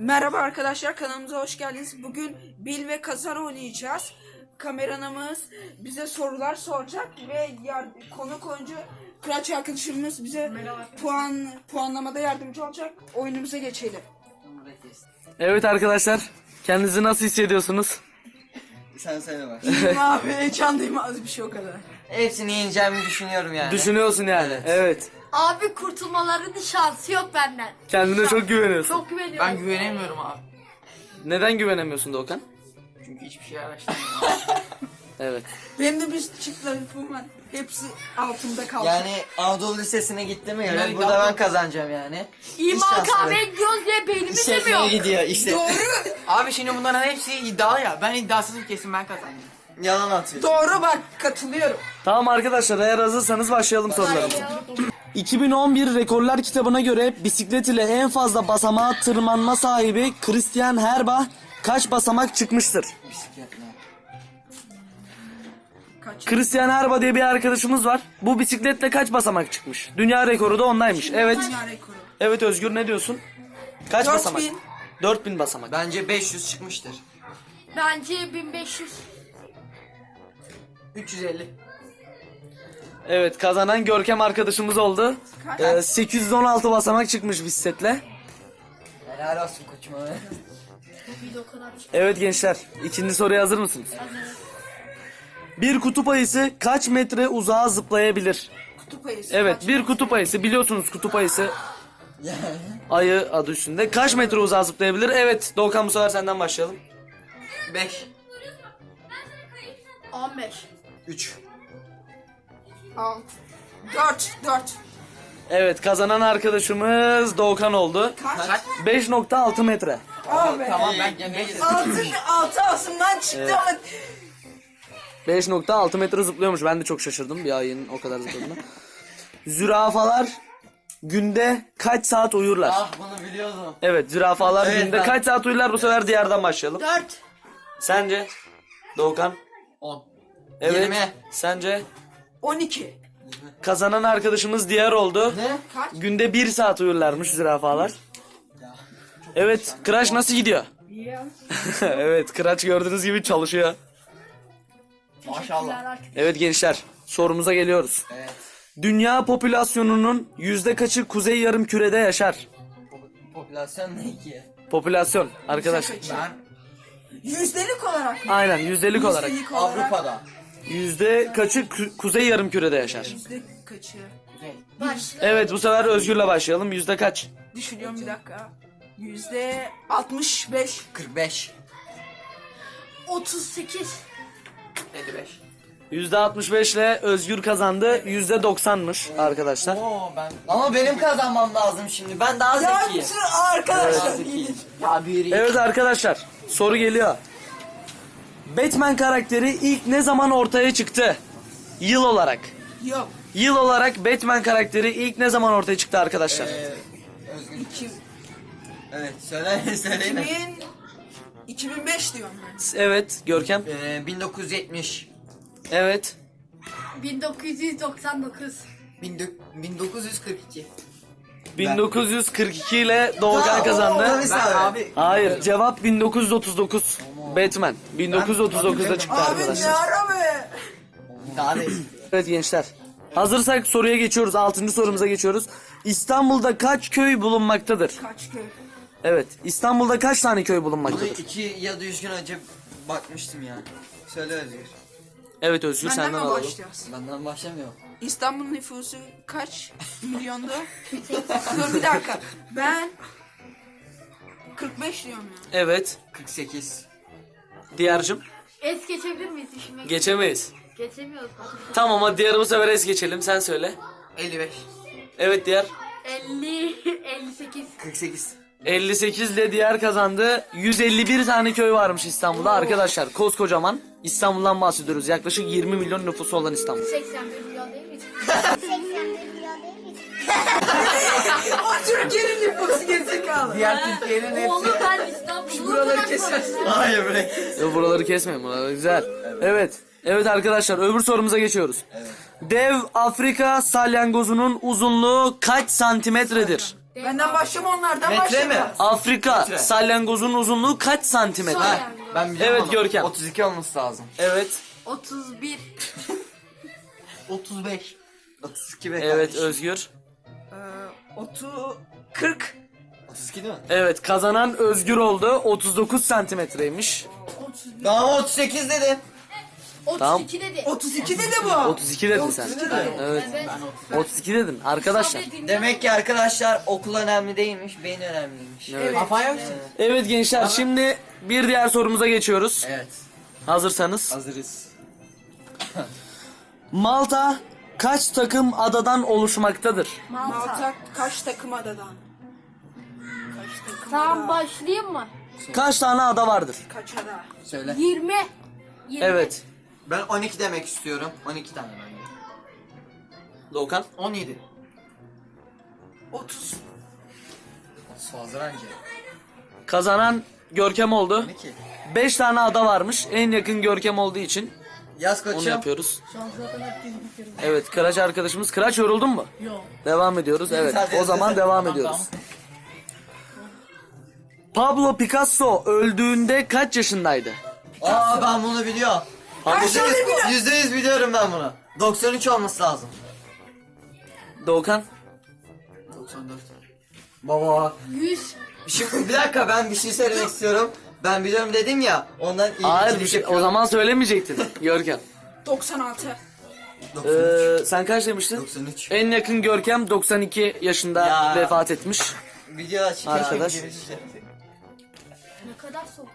Merhaba arkadaşlar kanalımıza hoş geldiniz. Bugün Bil ve Kazan oynayacağız. Kameranımız bize sorular soracak ve yar- konuk oyuncu Kıraç arkadaşımız bize puan puanlamada yardımcı olacak. Oyunumuza geçelim. Evet arkadaşlar, kendinizi nasıl hissediyorsunuz? Sen söyle bak. İyiyim abi heyecanlıyım az bir şey o kadar. Hepsini yeneceğimi düşünüyorum yani. Düşünüyorsun yani. Evet. Evet. Abi kurtulmalarının şansı yok benden. Kendine çok güveniyorsun. Çok güveniyorum. Ben güvenemiyorum abi. Neden güvenemiyorsun Doğukan? Çünkü hiçbir şey araştırmıyorum. Evet. Benim de bir çıklarım var. Hepsi altımda kaldı. Yani Anadolu Lisesi'ne gittiğime göre Yani burada ben kazanacağım yani. İman şansları. kahve gidiyoruz diye beynimiz İşletmeye demiyor. gidiyor işte. Doğru. abi şimdi bunların hepsi iddia ya. Ben iddiasızım kesin ben kazandım. Yalan atıyor. Doğru bak katılıyorum. Tamam arkadaşlar, eğer hazırsanız başlayalım sorularımıza. 2011 Rekorlar kitabına göre bisiklet ile en fazla basamağa tırmanma sahibi Christian Herbach kaç basamak çıkmıştır? Bisikletle. Kaç? Christian Herbach diye bir arkadaşımız var. Bu bisikletle kaç basamak çıkmış? Dünya rekoru da ondaymış. Evet. Dünya rekoru. Evet Özgür ne diyorsun? Kaç 4000. basamak? 4000 basamak. Bence 500 çıkmıştır. Bence 1500. 350. Evet kazanan Görkem arkadaşımız oldu. Ee, 816 basamak çıkmış bisikletle. Helal olsun koçum abi. Evet gençler ikinci soruya hazır mısınız? Bir kutup ayısı kaç metre uzağa zıplayabilir? Kutup ayısı. Evet bir kutup ayısı biliyorsunuz kutup ayısı ayı adı üstünde. Kaç metre uzağa zıplayabilir? Evet Doğukan bu sefer senden başlayalım. 5. 15. 3. Alt. Dört. Dört. Evet kazanan arkadaşımız Doğukan oldu. Kaç? Kaç? 5.6 metre. Abi. Tamam ben ben- Altı, altı ağzımdan çıktı ama 5.6 metre zıplıyormuş. Ben de çok şaşırdım bir ayının o kadar zıpladığına. Zürafalar günde kaç saat uyurlar? Ah bunu biliyordum. Evet zürafalar Evet, günde ben- kaç saat uyurlar bu sefer diğerden başlayalım. 4. Sence? Doğukan? 10. Evet. Yirmi. Sence? 12. Kazanan arkadaşımız diğer oldu. Ne? Kaç? Günde bir saat uyurlarmış zürafalar. Evet, Kıraç nasıl gidiyor? evet, Kıraç gördüğünüz gibi çalışıyor. Maşallah. Evet gençler, sorumuza geliyoruz. Evet. Dünya popülasyonunun yüzde kaçı kuzey yarım kürede yaşar? Popülasyon ne ki? Popülasyon arkadaşlar. Ben Yüzdelik olarak mı? Aynen yüzdelik olarak. Yüzdelik olarak. Avrupa'da. Yüzde kaçı kü- kuzey yarım kürede yaşar? Yüzde kaçı? Baş. Evet bu sefer Özgür'le başlayalım. Yüzde kaç? Düşünüyorum bir dakika. Yüzde 65. 45. 38. 55. Yüzde 65 ile Özgür kazandı. Yüzde 90'mış arkadaşlar. Oo ben Ama benim kazanmam lazım şimdi. Ben daha Ya zekiyim. bütün arkadaşlar ya bir Evet arkadaşlar soru geliyor. Batman karakteri ilk ne zaman ortaya çıktı? Yıl olarak. Yok. Yıl olarak Batman karakteri ilk ne zaman ortaya çıktı arkadaşlar? Ee, Özgür. İki, Evet söyle söyleyin. 2000, 2005 diyorum ben. Evet Görkem. Ee, 1970. Evet. 1999. 1942. 1942 ile Doğukan kazandı. Abi. Hayır cevap 1939. Batman. 1939'da çıktı arkadaşlar. ara be? Evet gençler. Hazırsak soruya geçiyoruz. Altıncı sorumuza geçiyoruz. İstanbul'da kaç köy bulunmaktadır? Kaç köy? Evet. İstanbul'da kaç tane köy Bunu bulunmaktadır? iki ya da üç gün önce bakmıştım ya. Söyle Özgür. Evet Özgür Benden senden mi alalım. başlayacağız? Benden başlamıyor. İstanbul nüfusu kaç milyonda? Dur bir dakika. Ben 45 diyorum ya. Evet. 48. Diğercim. Es geçebilir miyiz işime? Geçemeyiz. Geçemiyoruz. Tamam ama diğer bu sefer es geçelim. Sen söyle. 55. Evet diğer. 50. 58. 48. 58 ile diğer kazandı. 151 tane köy varmış İstanbul'da. Arkadaşlar koskocaman. İstanbul'dan bahsediyoruz. Yaklaşık 20 milyon nüfusu olan İstanbul. 81 milyon değil miydi? O Türkiye'nin nüfusu gerizekalı. Diğer Türkiye'nin hepsi. Oğlum ben İstanbul'u Buraları kesersin. Hayır bırak. Yo, buraları kesmeyin. Buraları güzel. Evet. Evet arkadaşlar öbür sorumuza geçiyoruz. Dev Afrika salyangozunun uzunluğu kaç santimetredir? Benden başlama onlardan Metre başlama. mi? Afrika Metre. salyangozun uzunluğu kaç santimetre? Ha, ben biliyorum Evet, ama Görkem. 32 olması lazım. Evet. 31. 35. 32 be Evet kardeşim. Özgür. Ee, otu 40. 32 değil mi? Evet kazanan Özgür oldu. 39 santimetreymiş. Ben 38 dedim. 32 dedi. 32 dedi bu. 32 dedin sen. Evet. Evet. 32 dedin arkadaşlar. Sabredin Demek ki arkadaşlar okul önemli değilmiş, beyin önemliymiş. Evet. Kafa yoksun. Evet gençler şimdi bir diğer sorumuza geçiyoruz. Evet. Hazırsanız. Hazırız. Malta kaç takım adadan oluşmaktadır? Malta kaç takım adadan? Kaç takım Tamam ada? başlayayım mı? Kaç tane ada vardır? Kaç ada? Söyle. 20. 20. Evet. Ben 12 demek istiyorum. 12 tane bence. Doğukan. 17. 30. 30 fazla bence. Kazanan Görkem oldu. 12. 5 tane ada varmış. En yakın Görkem olduğu için Yaz koçum. onu yapıyoruz. Şu an zaten herkes bitiriyor. Evet Kıraç arkadaşımız. Kıraç yoruldun mu? Yok. Devam ediyoruz. Evet. O zaman devam Tamam, ediyoruz. Pablo Picasso öldüğünde kaç yaşındaydı? Aa ben bunu biliyorum. Yüzde yüz biliyorum. Yüzde yüz biliyorum ben bunu. 93 olması lazım. Doğukan. 94. Baba. 100. Şimdi bir dakika ben bir şey söylemek istiyorum. Ben biliyorum dedim ya. Ondan iyi Hayır bir şey, o zaman söylemeyecektin Görkem. 96. 93. Ee, sen kaç demiştin? 93. En yakın Görkem 92 yaşında Ya. vefat etmiş. Video aç. Arkadaş. söyleseydim. Ne kadar soğuk.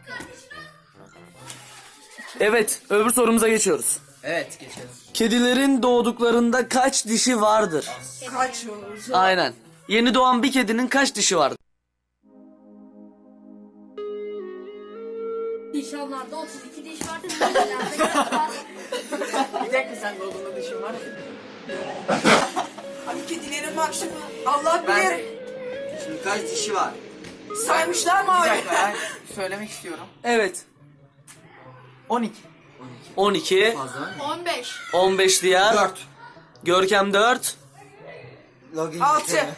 Evet, öbür sorumuza geçiyoruz. Evet geçelim. Kedilerin doğduklarında kaç dişi vardır? Kaç yıl? Aynen. Yeni doğan bir kedinin kaç dişi vardır? Nişanlarda 32 diş var? Bir dakika sen doğduğunda dişin var ya. Abi kedilerin maksimum Allah Ben- bilir. Şimdi kaç dişi var? Saymışlar mı Bir abi? dakika ben söylemek istiyorum. Evet. 12. 12, Fazla mı? 15. 15 diğer. 4. Görkem 4, Login Altı. sistemi.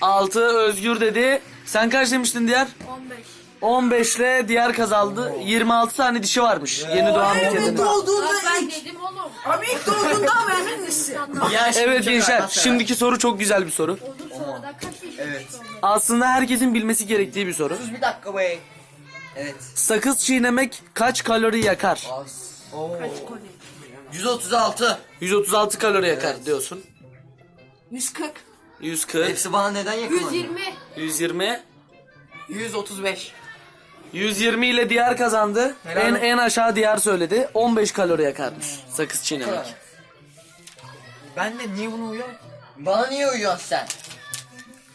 6 Özgür dedi. Sen kaç demiştin diğer? 15. 15 ile diğer kazaldı. 26 tane dişi varmış. Yeni doğan bir kedinin. Doğduğunda ben ilk. dedim oğlum. Abi ilk doğduğunda haberin misin? Ya şimdi Evet çok gençler, şimdiki soru çok güzel bir soru. Oldum sonra da kaç diş Evet. Aslında herkesin bilmesi gerektiği bir soru. Sus bir dakika bey. Evet. Sakız çiğnemek kaç kalori yakar? Az. Oo. 136. 136 kalori yakar diyorsun. 140. 140, Hepsi bana neden yakın? 120. 120, 135. 120 ile diğer kazandı. Helal En olsun. en aşağı diğer söyledi. 15 kalori yakarmış sakız çiğnemek. Ben de niye bunu uyuyor? Bana niye uyuyorsun sen?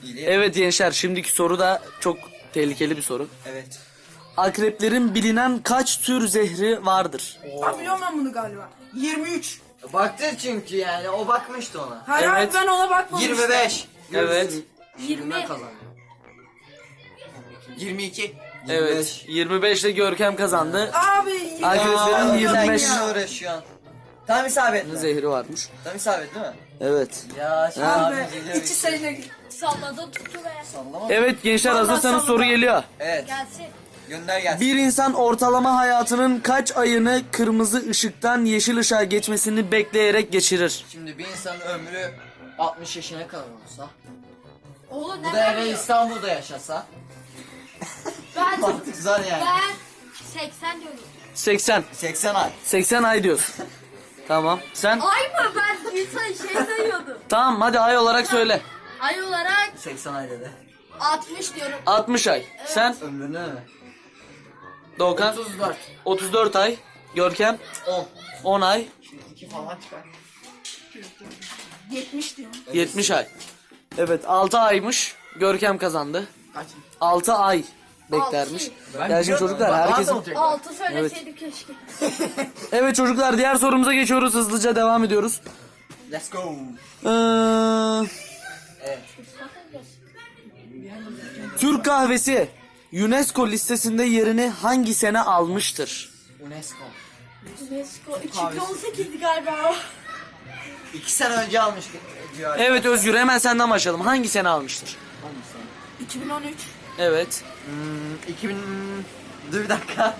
Mi? Evet gençler şimdiki soru da çok tehlikeli bir soru. Evet. Akreplerin bilinen kaç tür zehri vardır? Abi biliyorum ben bunu galiba. 23. Baktı çünkü yani o bakmıştı ona. Hayır Evet. abi ben ona bakmamıştım. 25. Evet. 20. Ben kazandım. 22. Evet. 25 ile Görkem kazandı. Abi Aa, 25 Sen uğraşıyorsun? Tam isabet mi? zehri varmış. Tam isabet değil mi? Evet. Ya şimdi abi geliyor. içi git. Salladı tuttu be. Sallama. Evet gençler hazırsanız soru geliyor. Evet. Gelsin. Gönder gelsin. Bir insan ortalama hayatının kaç ayını kırmızı ışıktan yeşil ışığa geçmesini bekleyerek geçirir? Şimdi bir insanın ömrü 60 yaşına kadar olsa. Oğlum Bu ne da eve İstanbul'da yaşasa. Ben, Mantık zor yani. ben 80 diyorum. 80. 80 ay. 80 ay diyorsun. Tamam. Sen? Ay mı ben insan şey sayıyordum. Tamam hadi ay olarak söyle. Ay olarak 80 ay dedi. 60 diyorum. 60 ay. Sen? Ömrünü mü? Doğukan? 34. 34 ay. Görkem? 10. 10 ay. 2 falan çıkar. 70 diyorum. 70 ay. Evet 6 aymış. Görkem kazandı. Kaç? 6 ay beklermiş. Ben Ya şimdi biliyordum. çocuklar da herkesin... olacak. 6 söyleseydim keşke. Evet çocuklar diğer sorumuza geçiyoruz. Hızlıca devam ediyoruz. Let's go. Ee. Türk kahvesi UNESCO listesinde yerini hangi sene almıştır? UNESCO. UNESCO 2018 galiba. 2 sene önce almış diyor. Evet Özgür hemen senden başlayalım. Hangi sene almıştır? Hangisi? 2013. Evet. Hmm, 2000... Dur bir dakika.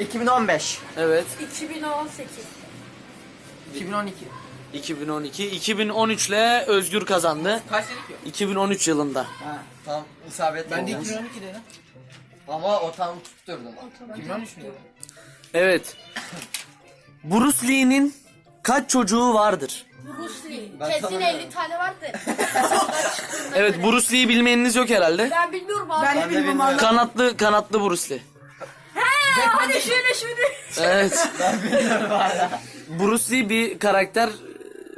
2015. Evet. 2018. 2012. 2012. 2013 ile Özgür kazandı. Kaç dedik ya? 2013 yılında. Ha. Tam isabet Ben de olmuş. 2012 dedim. Ama o tam tutturdum. 2013 mü? Evet. Bruce Lee'nin kaç çocuğu vardır? Bruce Lee. Ben Kesin tanımıyorum. 50 tane vardı. Evet Bruce Lee'yi bilmeyeniniz yok herhalde. Ben bilmiyorum abi. Ben de bilmiyorum. abi. Kanatlı kanatlı Bruce Lee. Hadi şöyle şöyle. Evet. Bruce Lee bir karakter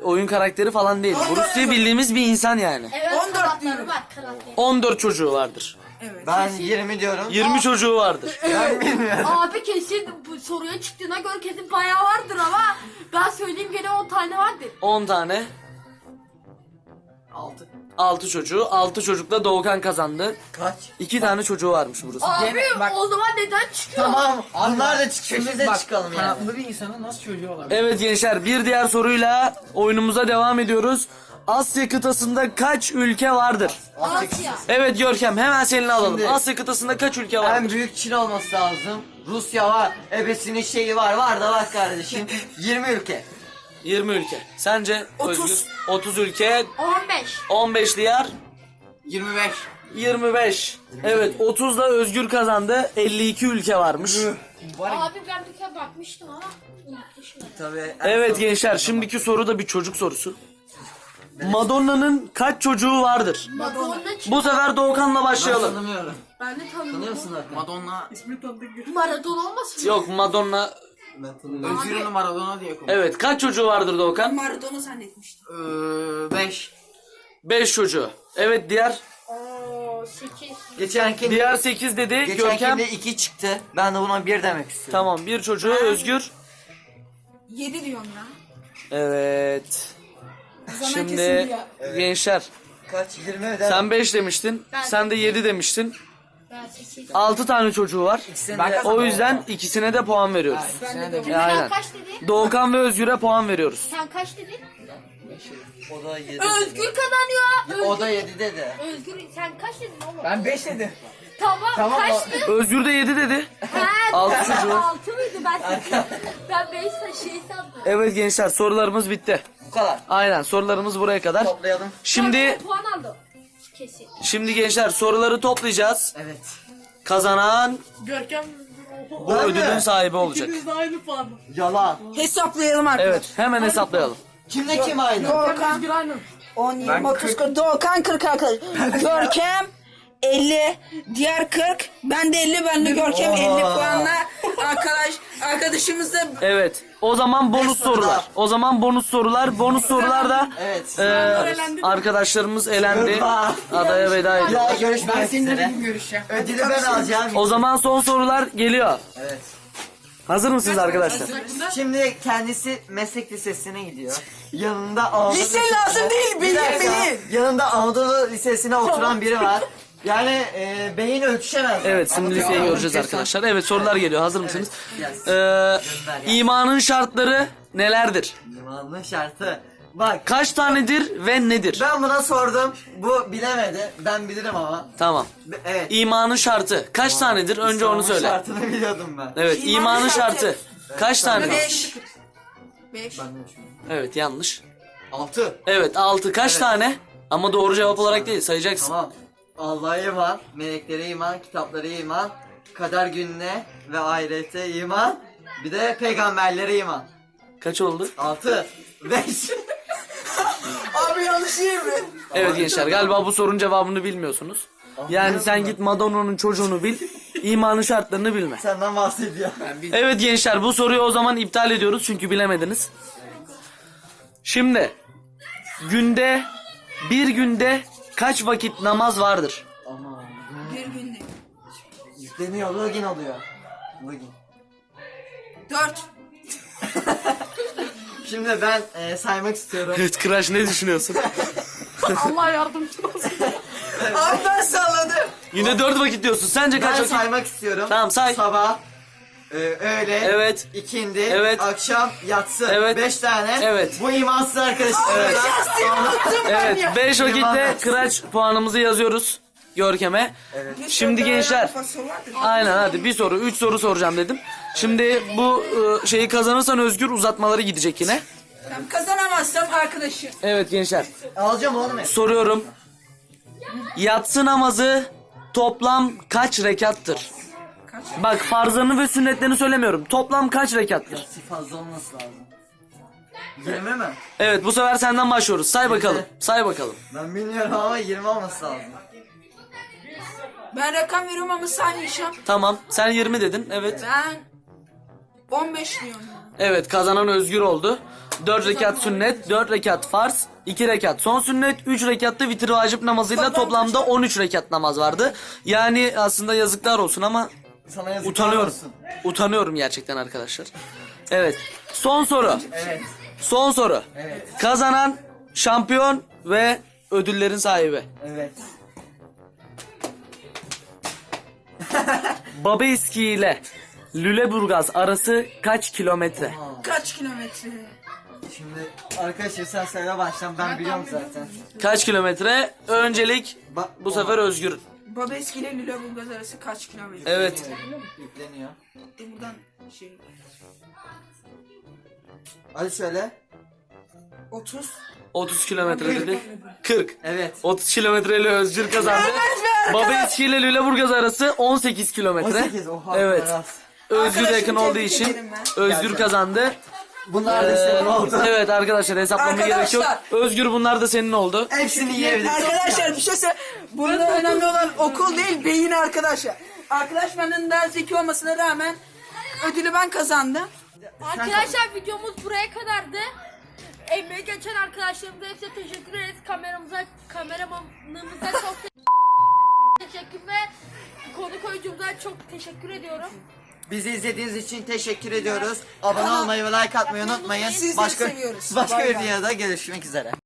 oyun karakteri falan değil. Bruce Lee bildiğimiz bir insan yani. Evet 14 kanatları diyorum. var kanatları. 14 çocuğu vardır. Evet. Ben 20 diyorum. 20 çocuğu vardır. Ben bilmiyorum. Abi kesin bu soruya çıktığına göre kesin bayağı vardır ama ben söyleyeyim gene 10 tane vardır. 10 tane 6. 6 çocuğu. 6 çocukla Doğukan kazandı. Kaç? 2 tane çocuğu varmış Lee. Abi Gene bak- o zaman neden çıkıyor? Tamam. Onlar da çıksın biz de Bak, çıkalım yani. Kanatlı bir insanın nasıl çocuğu olabilir? Evet gençler bir diğer soruyla oyunumuza devam ediyoruz. Asya kıtasında kaç ülke vardır? Asya. Evet Görkem hemen seninle alalım. Şimdi- Asya kıtasında kaç ülke En vardır? büyük Çin olması lazım. Rusya var. Ebesinin şeyi var. Var da var kardeşim. 20 ülke. 20 ülke. Sence 30. Özgür? 30 ülke, 15. 15 diğer 25. 25. Evet 30'da Özgür kazandı. 52 ülke varmış. Abi ben bir kere bakmıştım ama unutmuşum. Tabii. Evet gençler şimdiki soru da bir çocuk sorusu. Madonna'nın kaç çocuğu vardır? Madonna. Bu sefer Doğukan'la Ben başlayalım. tanımıyorum. Ben de Tanıyor tanıyorum. musun Hakan? Madonna. Maradona olmasın? mı? Yok Madonna. Ben tanımıyorum. Özgür'ün Maradona diye konuş. Evet kaç çocuğu vardır Doğukan? Maradona zannetmiştim. 5. 5 çocuğu. Evet diğer Oo 8. Geçenki diğer 8 dedi. Görkem. Geçenkinde 2 çıktı. Ben de buna 1 demek istiyorum. Tamam bir çocuğu Özgür. 7 diyorum ya. Evet. Zaman Şimdi kesin ya. gençler Kaç? 20 öder. sen 5 demiştin. Ben Sen de 7 demiştin. Ben 8. 6 tane çocuğu var. De- kazandım. O yüzden ikisine de puan veriyoruz. Sen de aynen. Kaç dedin? Doğukan ve Özgür'e puan veriyoruz. Sen kaç dedin? O da 7. Özgür kazanıyor. O da 7 dedi. Özgür sen kaç dedin oğlum? Ben 5 dedim. Tamam, Tamam, kaçtı? Özgür de 7 dedi. Ha, Altı çocuğu. Altı mıydı ben ben beş şey sandım. Evet gençler sorularımız bitti. Bu kadar. Aynen sorularımız buraya kadar. Toplayalım. Şimdi Ben puan aldım. Kesin. şimdi gençler soruları toplayacağız. Evet. Kazanan Görkem bu Ben mi? ödülün sahibi olacak. de aynı puan. Yalan. Hesaplayalım arkadaşlar. Evet hemen hesaplayalım. Kimle kim aynı? Doğukan Bir aynı. 10, 20, 30, 40. Doğukan 40 arkadaşlar. Görkem 50. Diğer 40. Ben de 50. Ben de Görkem 50 Oha. puanla. Arkadaş, arkadaşımız da Evet. O zaman bonus sorular. O zaman bonus sorular. Bonus sorular da Evet. e, arkadaşlarımız elendi. Adaya veda ediyor. daha görüşmek Ben seninle üzere. bugün görüşeceğim. Ödülü ben alacağım. O zaman son sorular geliyor. Evet. Hazır mısınız arkadaşlar? Şimdi kendisi meslek lisesine gidiyor. Yanında Anadolu Lise lazım değil, Bir bilin, dakika. bilin. Yanında Anadolu Lisesi'ne oturan biri var. Yani e, beyin ölçüşemez. Evet şimdi liseyi göreceğiz arkadaşlar. Evet sorular geliyor. Hazır mısınız? Yes. Ee, imanın şartları nelerdir? İmanın şartı. Bak Kaç tanedir ve nedir? ben buna sordum. Bu bilemedi. Ben bilirim ama. Tamam. Be- Evet. İmanın şartı kaç tanedir? Önce onu İslam'ın söyle. şartını biliyordum ben. Evet İmanın imanın şartı. şartı kaç tanedir? 5. 5. Evet yanlış. 6. Evet 6 kaç tane? Ama doğru cevap olarak değil sayacaksın. Tamam. Allah'a iman, meleklere iman, kitaplara iman, kader gününe ve ahirete iman, bir de peygamberlere iman. Kaç oldu? 6 5 Abi yanlış değil mi? Evet gençler galiba bu sorunun cevabını bilmiyorsunuz. Yani sen git Madonna'nın çocuğunu bil, imanın şartlarını bilme. Senden bahsediyor. Evet gençler bu soruyu o zaman iptal ediyoruz çünkü bilemediniz. Şimdi günde bir günde kaç vakit namaz vardır? Aman. Bir günde. Yükleniyor, login oluyor. Login. 4. Şimdi ben e, saymak istiyorum. Evet Kıraş ne düşünüyorsun? Allah yardımcı olsun. Abi ben salladım. Yine dört vakit diyorsun. Sence kaç Ben vakit? saymak istiyorum. Tamam, say. Sabah, e, öğle, Evet. ikindi, Evet. akşam, yatsı. Evet. 5 tane. Evet. Bu imansız arkadaşım. Evet. Evet 5 vakitte İnanılmaz. Kıraç puanımızı yazıyoruz. Görkem'e. Bir Şimdi gençler. Aynen hadi bir soru. Üç soru soracağım dedim. Şimdi bu e, şeyi kazanırsan Özgür uzatmaları gidecek yine. Tamam, Kazanamazsam arkadaşım. Evet gençler. Alacağım oğlum. Soruyorum. Yatsı namazı toplam kaç rekattır? Kaç? Bak farzlarını ve sünnetlerini söylemiyorum. Toplam kaç rekattır? Fazla olması lazım. 20 mi? Evet bu sefer senden başlıyoruz. Say bakalım. Say bakalım. Ben bilmiyorum ama 20 olması lazım. Ben rakam veriyorum ama saniye şam. Tamam. Sen 20 dedin. Evet. Ben 15 diyorum. Evet kazanan Özgür oldu. 4 rekat sünnet, 4 rekat farz, 2 rekat son sünnet, 3 rekatta vitir vacip namazıyla Toplam toplamda 13 rekat namaz vardı. Yani aslında yazıklar olsun ama Sana yazıklar utanıyorum. olsun. Utanıyorum gerçekten arkadaşlar. Evet. Son soru. Evet. Son soru. Evet. Kazanan şampiyon ve ödüllerin sahibi. Evet. Babeski ile Lüleburgaz arası kaç kilometre? Kaç kilometre? Şimdi arkadaşlar sen söyle baştan ben biliyorum zaten. Kaç kilometre? Öncelik Ba- bu sefer Özgür. Babeski ile Lüleburgaz arası kaç kilometre? Evet. Yükleniyor. E buradan şey Hadi söyle. 30. 30 kilometre dedi. 40. Evet. 30 kilometreyle Özgür kazandı. Babeski ile Lüleburgaz arası 18 kilometre. 18 oha. Evet. biraz. Özgür Arkadaşım, yakın olduğu tebrik için ben. Özgür kazandı. Bunlar da senin oldu. Evet arkadaşlar hesaplamaya gerek yok. Arkadaşlar. Özgür bunlar da senin oldu. Hepsini yiyebilirsin. Arkadaşlar bir şey söyle. Burada önemli olan okul değil beyin arkadaşlar. Arkadaş benden daha zeki olmasına rağmen ödülü ben kazandım. Arkadaşlar videomuz buraya kadardı. Emeği geçen arkadaşlarımıza hepsine teşekkür ederiz. Kameramıza, kameramanımıza çok te- teşekkür ve konuk oyuncumuza çok teşekkür ediyorum. Bizi izlediğiniz için teşekkür ediyoruz. Abone olmayı ve like atmayı unutmayın. Sizleri Başka seviyoruz. başka Bay bir bay. videoda görüşmek üzere.